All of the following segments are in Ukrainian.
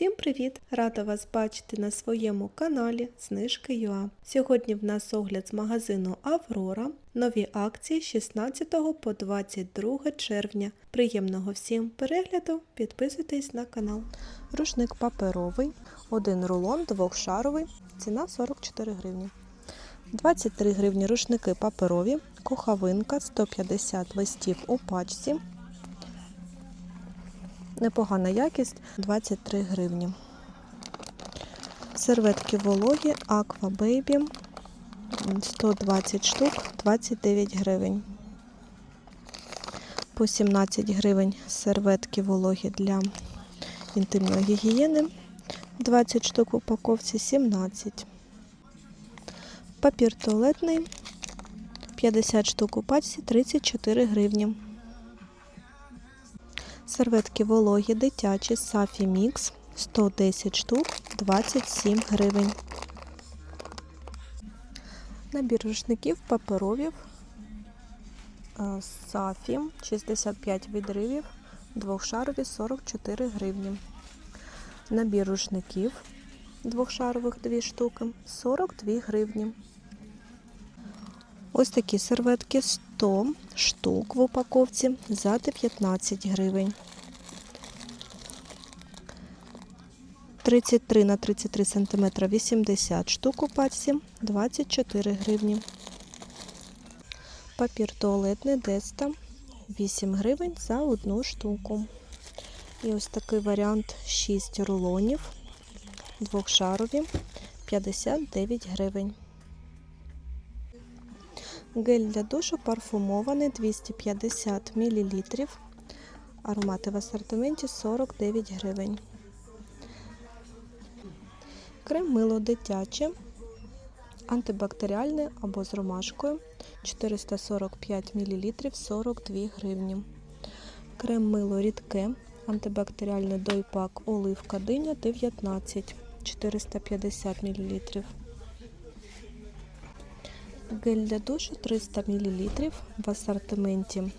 Всім привіт! Рада вас бачити на своєму каналі Знижки ЮА. Сьогодні в нас огляд з магазину Аврора. Нові акції з 16 по 22 червня. Приємного всім перегляду! Підписуйтесь на канал. Рушник паперовий, один рулон двохшаровий, ціна 44 гривні. 23 гривні рушники паперові, куховинка 150 листів у пачці. Непогана якість 23 гривні. Серветки вологі Aqua Baby 120 штук 29 гривень. По 17 гривень серветки вологі для інтимної гігієни. 20 штук в упаковці 17. Папір туалетний 50 штук у пачці 34 гривні. Серветки вологі дитячі Сафі Мікс 110 штук 27 гривень. Набір рушників паперовів е, Сафі 65 відривів, двохшарові 44 гривні. Набір рушників двохшарових 2 штуки 42 гривні. Ось такі серветки 100 штук в упаковці за 19 гривень. 33 на 33 см 80 штук у пачці 24 гривні. Папір туалетний Деста 8 гривень за одну штуку. І ось такий варіант 6 рулонів двохшарові 59 гривень. Гель для душу парфумований 250 мл. Аромати в асортименті 49 гривень. Крем мило дитяче, антибактеріальне або з ромашкою 445 мл 42 гривні. Крем мило рідке, антибактеріальне дойпак оливка диня 19 450 мл. Гель для душу 300 мл в асортименті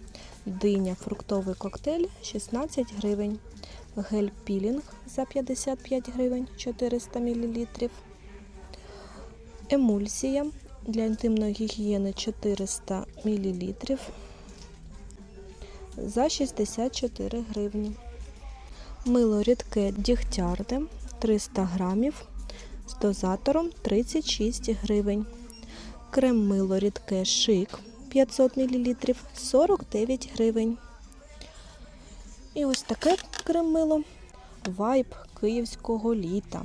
диня фруктовий коктейль 16 гривень. Гель пілінг за 55 гривень 400 мл. Емульсія для інтимної гігієни 400 мл за 64 гривні. Мило рідке дігтярне 300 грамів з дозатором 36 гривень. Крем мило рідке шик 500 мл 49 гривень. І ось таке крем мило вайб київського літа.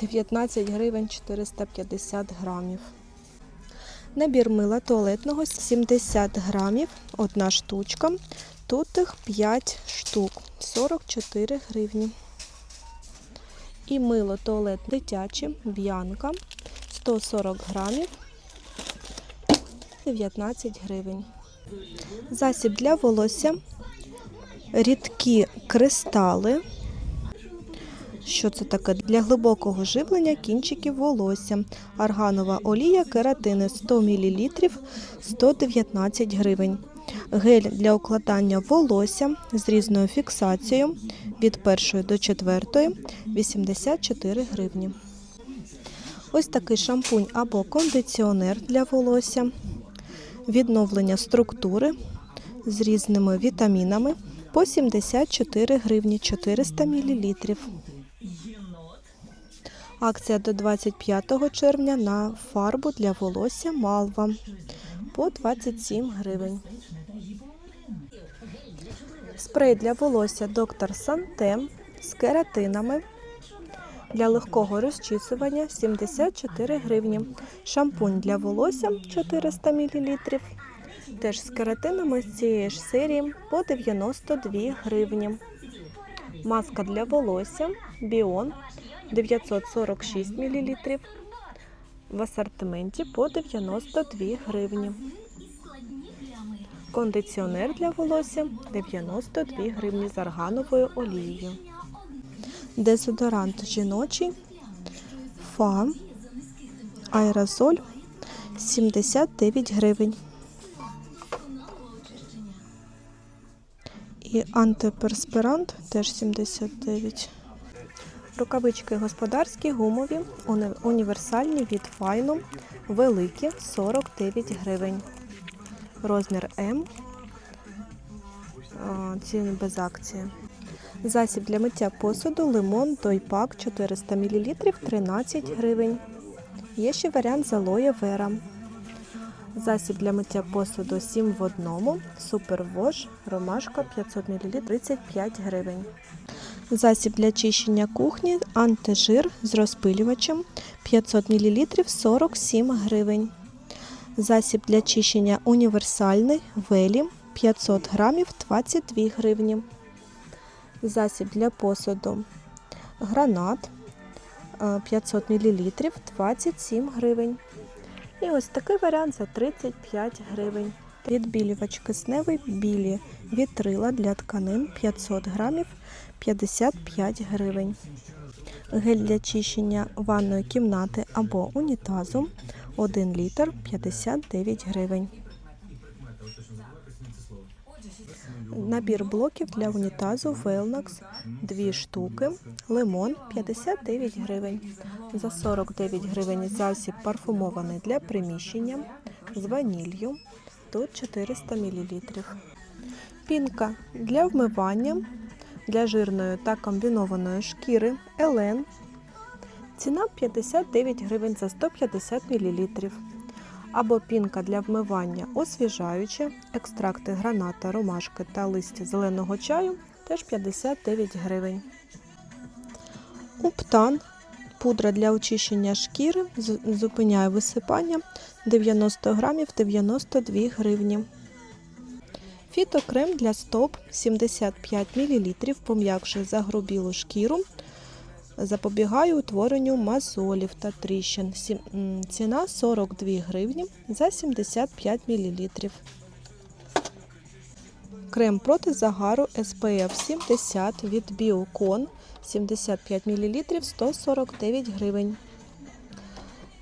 19 гривень 450 грамів. Набір мила туалетного 70 грамів, одна штучка. Тут їх 5 штук, 44 гривні. І мило туалет дитяче, б'янка 140 грамів 19 гривень. Засіб для волосся, рідкі кристали. Що це таке? Для глибокого живлення кінчиків волосся. Арганова олія кератини 100 мл 119 гривень. Гель для укладання волосся з різною фіксацією від 1 до 4 84 гривні. Ось такий шампунь або кондиціонер для волосся, відновлення структури з різними вітамінами по 74 гривні 400 мл. Акція до 25 червня на фарбу для волосся Малва по 27 гривень. Спрей для волосся доктор Санте з кератинами для легкого розчісування 74 гривні. Шампунь для волосся 400 мл. Теж з кератинами з цієї ж серії по 92 гривні. Маска для волосся Біон 946 мл. В асортименті по 92 гривні. Кондиціонер для волосся 92 гривні з аргановою олією. Дезодорант жіночий Фа аерозоль 79 гривень. І антиперспирант теж 79. Рукавички господарські, гумові, універсальні від файну, великі 49 гривень. Розмір М. Ціни без акції. Засіб для миття посуду лимон Дойпак 400 мл 13 гривень. Є ще варіант з алоє вера. Засіб для миття посуду 7 в одному. Супервош, ромашка 500 мл 35 гривень. Засіб для чищення кухні антижир з розпилювачем 500 мл 47 гривень. Засіб для чищення універсальний велі 500 грамів 22 гривні. Засіб для посуду гранат е, 500 мл 27 гривень. І ось такий варіант за 35 гривень. Відбілювач кисневий білі вітрила для тканин 500 грамів 55 гривень. Гель для чищення ванної кімнати або унітазу 1 літр 59 гривень. Набір блоків для унітазу Velnax 2 штуки, лимон 59 гривень. За 49 гривень засіб парфумований для приміщення з ваніллю. Тут 400 мл. Пінка для вмивання для жирної та комбінованої шкіри Елен. Ціна 59 гривень за 150 мл. Або пінка для вмивання освіжаюча, екстракти граната, ромашки та листя зеленого чаю теж 59 гривень. Уптан пудра для очищення шкіри зупиняє висипання 90 грамів 92 гривні. Фітокрем для стоп 75 мл пом'якшує загрубілу шкіру, запобігає утворенню мозолів та тріщин. Ціна 42 гривні за 75 мл. Крем проти загару SPF 70 від Biocon 75 мл 149 гривень.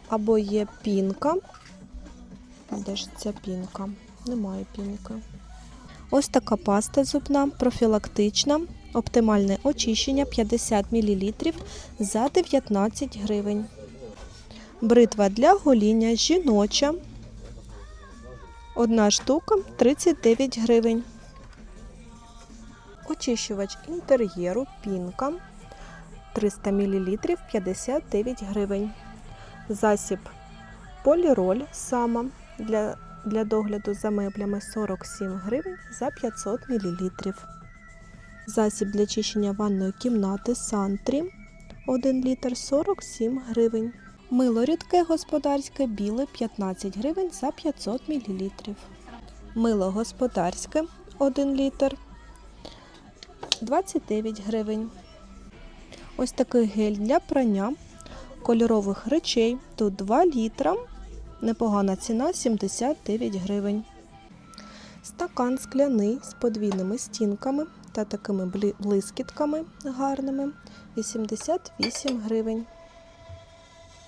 Або є пінка. Де ж ця пінка? Немає пінки. Ось така паста зубна, профілактична, оптимальне очищення 50 мл за 19 гривень. Бритва для гоління жіноча. Одна штука 39 гривень. Очищувач інтер'єру пінка 300 мл 59 гривень. Засіб поліроль сама для, для догляду за меблями 47 гривень за 500 мл. Засіб для чищення ванної кімнати Сантрі 1 літр 47 гривень. Мило рідке господарське біле 15 гривень за 500 мл. Мило господарське 1 літр 29 гривень. Ось такий гель для прання кольорових речей. Тут 2 літра. Непогана ціна 79 гривень. Стакан скляний з подвійними стінками та такими блискітками гарними 88 гривень.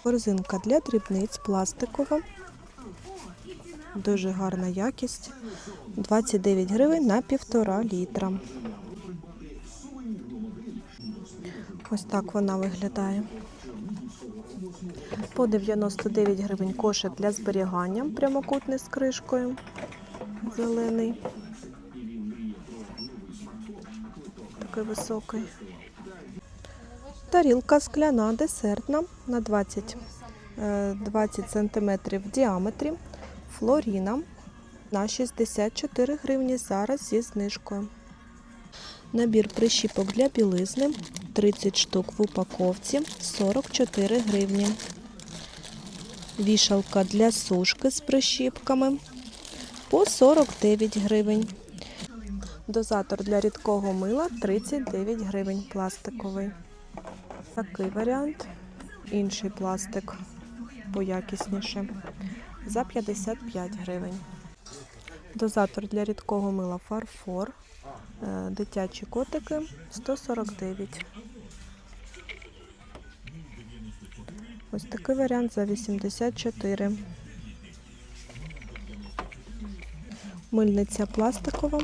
Корзинка для дрібниць пластикова. Дуже гарна якість. 29 гривень на 1,5 літра. Ось так вона виглядає. По 99 гривень кошик для зберігання, прямокутний з кришкою. Зелений. Такий високий. Тарілка скляна, десертна на 20, е, 20 см в діаметрі. Флоріна на 64 гривні зараз зі знижкою. Набір прищіпок для білизни 30 штук в упаковці 44 гривні. Вішалка для сушки з прищіпками по 49 гривень. Дозатор для рідкого мила 39 гривень пластиковий. Такий варіант. Інший пластик поякісніше за 55 гривень. Дозатор для рідкого мила фарфор. Е, Дитячі котики 149. Ось такий варіант за 84. Мильниця пластикова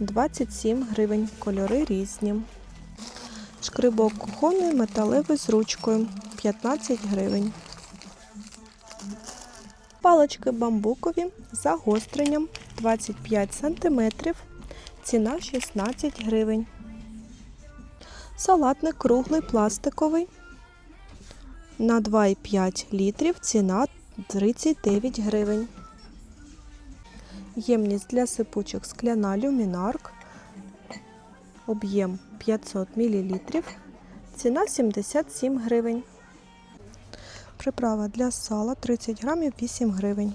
27 гривень. Кольори різні. Шкрибок кухонний металевий з ручкою 15 гривень. Палички бамбукові з загостренням 25 см. Ціна 16 гривень. Салатник круглий пластиковий на 2,5 літрів. Ціна 39 гривень. Ємність для сипучок скляна люмінарк. Об'єм 500 мл. Ціна 77 гривень. Приправа для сала 30 грамів 8 гривень.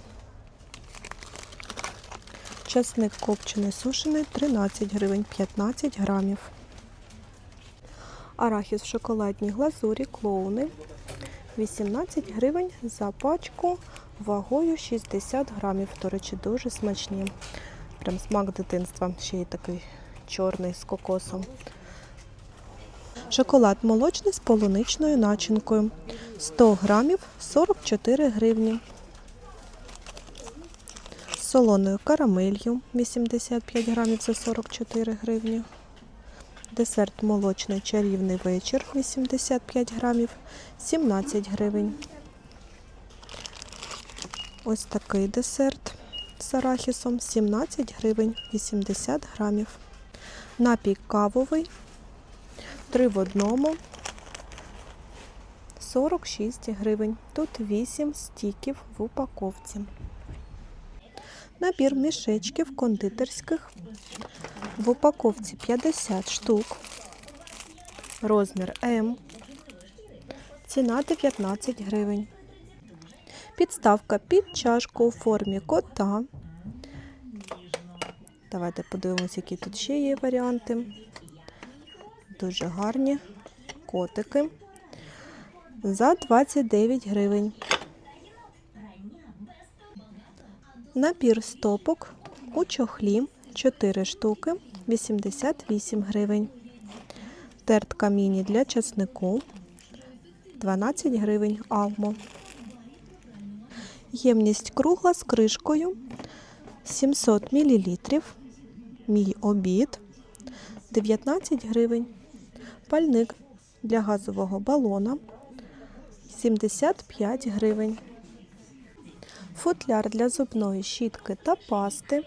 Часник копчений сушений 13 гривень 15 грамів. Арахіс в шоколадній глазурі клоуни 18 гривень за пачку вагою 60 грамів. До речі, дуже смачні. Прям смак дитинства. Ще й такий чорний з кокосом. Шоколад молочний з полуничною начинкою. 100 грамів 44 гривні. Солоною карамелью 85 грамів за 44 гривні. Десерт молочний чарівний вечір 85 грамів 17 гривень. Ось такий десерт з арахісом 17 гривень 80 грамів. Напій кавовий 3 в одному 46 гривень. Тут 8 стіків в упаковці. Набір мішечків кондитерських в упаковці 50 штук. Розмір М. Ціна 19 гривень. Підставка під чашку у формі кота. Давайте подивимося, які тут ще є варіанти. Дуже гарні котики. За 29 гривень. Набір стопок у чохлі 4 штуки 88 гривень. Тертка міні для часнику 12 гривень алмо. Ємність кругла з кришкою 700 мл. Мій обід 19 гривень. Пальник для газового балона 75 гривень. Футляр для зубної щітки та пасти.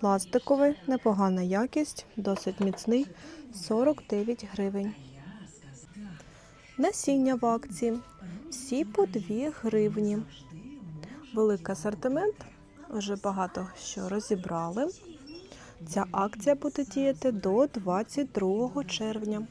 Пластиковий, непогана якість, досить міцний 49 гривень. Насіння в акції. Всі по 2 гривні. Великий асортимент. Вже багато що розібрали. Ця акція буде діяти до 22 червня.